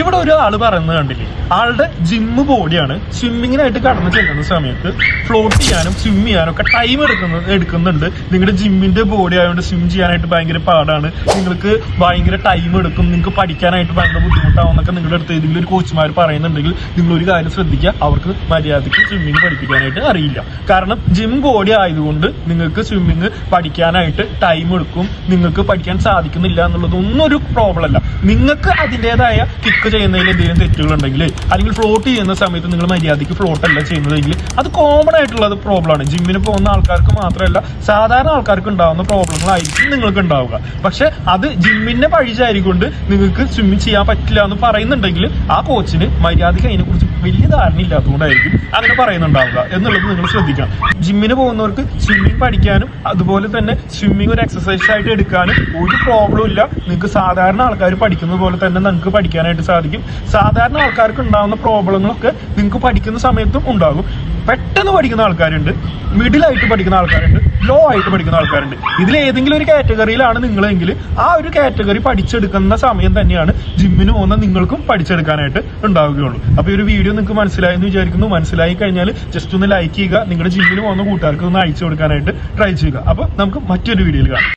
ഇവിടെ ഒരാൾ പറയുന്നത് കണ്ടില്ലേ? ആളുടെ ജിമ്മ് ബോഡിയാണ് സ്വിമ്മിങ്ങിനായിട്ട് കടന്നു ചെല്ലുന്ന സമയത്ത് ഫ്ലോട്ട് ചെയ്യാനും സ്വിം ചെയ്യാനും ഒക്കെ ടൈം എടുക്കുന്നത് എടുക്കുന്നുണ്ട്. നിങ്ങളുടെ ജിമ്മിന്റെ ബോഡി ആയതുകൊണ്ട് സ്വിം ചെയ്യാനായിട്ട് ഭയങ്കര പാടാണ്. നിങ്ങൾക്ക് ഭയങ്കര ടൈം എടുക്കും. നിങ്ങൾക്ക് പഠിക്കാനായിട്ട് ഭയങ്കര ബുദ്ധിമുട്ടാവും എന്നൊക്കെ നിങ്ങളുടെ അടുത്ത് ഏതെങ്കിലും ഒരു കോച്ചുമാർ പറയുന്നുണ്ടെങ്കിൽ നിങ്ങൾ ഒരു കാര്യം ശ്രദ്ധിക്കുക. അവർക്ക് മര്യാദയ്ക്ക് സ്വിമ്മിങ് പഠിപ്പിക്കാനായിട്ട് അറിയില്ല. കാരണം ജിം ബോഡി ആയതുകൊണ്ട് നിങ്ങൾക്ക് സ്വിമ്മിങ് പഠിക്കാനായിട്ട് ടൈം എടുക്കും. നിങ്ങൾക്ക് പഠിക്കാൻ സാധിക്കുന്നില്ല എന്നുള്ളത് ഒന്നും ഒരു പ്രോബ്ലം അല്ല. നിങ്ങൾക്ക് അതിന്റെതായ കിക്ക് ചെയ്യുന്നതിൽ എന്തെങ്കിലും തെറ്റുകളുണ്ടെങ്കിൽ അല്ലെങ്കിൽ ഫ്ലോട്ട് ചെയ്യുന്ന സമയത്ത് നിങ്ങൾ മര്യാദയ്ക്ക് ഫ്ലോട്ട് അല്ല ചെയ്യുന്നതെങ്കിൽ അത് കോമൺ ആയിട്ടുള്ള പ്രോബ്ലം ആണ്. ജിമ്മിന് പോകുന്ന ആൾക്കാർക്ക് മാത്രമല്ല സാധാരണ ആൾക്കാർക്ക് ഉണ്ടാകുന്ന പ്രോബ്ലങ്ങളായിരിക്കും നിങ്ങൾക്ക് ഉണ്ടാവുക. പക്ഷെ അത് ജിമ്മിനെ പഴിച്ചായിരിക്കൊണ്ട് നിങ്ങൾക്ക് സ്വിമ്മിങ് ചെയ്യാൻ പറ്റില്ല എന്ന് പറയുന്നുണ്ടെങ്കിൽ ആ കോച്ചിന് മര്യാദയ്ക്ക് അതിനെക്കുറിച്ച് വലിയ ധാരണ ഇല്ലാത്തതുകൊണ്ടായിരിക്കും അങ്ങനെ പറയുന്നുണ്ടാവുക എന്നുള്ളത് നിങ്ങൾ ശ്രദ്ധിക്കണം. ജിമ്മിന് പോകുന്നവർക്ക് സ്വിമ്മിങ് പഠിക്കാനും അതുപോലെ തന്നെ സ്വിമ്മിങ് ഒരു എക്സസൈസ് ആയിട്ട് എടുക്കാനും ഒരു പ്രോബ്ലം ഇല്ല. നിങ്ങൾക്ക് സാധാരണ ആൾക്കാർ പഠിക്കുന്നത് പോലെ തന്നെ നിങ്ങൾക്ക് പഠിക്കാനായിട്ട് സാധാരണ ആൾക്കാർക്ക് ഉണ്ടാകുന്ന പ്രോബ്ലങ്ങളൊക്കെ നിങ്ങൾക്ക് പഠിക്കുന്ന സമയത്തും ഉണ്ടാകും. പെട്ടെന്ന് പഠിക്കുന്ന ആൾക്കാരുണ്ട് മിഡിൽ ആയിട്ട് പഠിക്കുന്ന ആൾക്കാരുണ്ട് ലോ ആയിട്ട് പഠിക്കുന്ന ആൾക്കാരുണ്ട്. ഇതിൽ ഏതെങ്കിലും ഒരു കാറ്റഗറിയിലാണ് നിങ്ങളെങ്കിൽ ആ ഒരു കാറ്റഗറി പഠിച്ചെടുക്കുന്ന സമയം തന്നെയാണ് ജിമ്മിന് പോകുന്ന നിങ്ങൾക്കും പഠിച്ചെടുക്കാനായിട്ട് ഉണ്ടാവുകയുള്ളൂ. അപ്പൊ ഈ ഒരു വീഡിയോ നിങ്ങൾക്ക് മനസ്സിലായി എന്ന് വിചാരിക്കുന്നു. മനസ്സിലായി കഴിഞ്ഞാൽ ജസ്റ്റ് ഒന്ന് ലൈക്ക് ചെയ്യുക. നിങ്ങളുടെ ജിമ്മിന് പോകുന്ന കൂട്ടുകാർക്ക് ഒന്ന് അയച്ചു കൊടുക്കാനായിട്ട് ട്രൈ ചെയ്യുക. അപ്പൊ നമുക്ക് മറ്റൊരു വീഡിയോയിൽ കാണാം.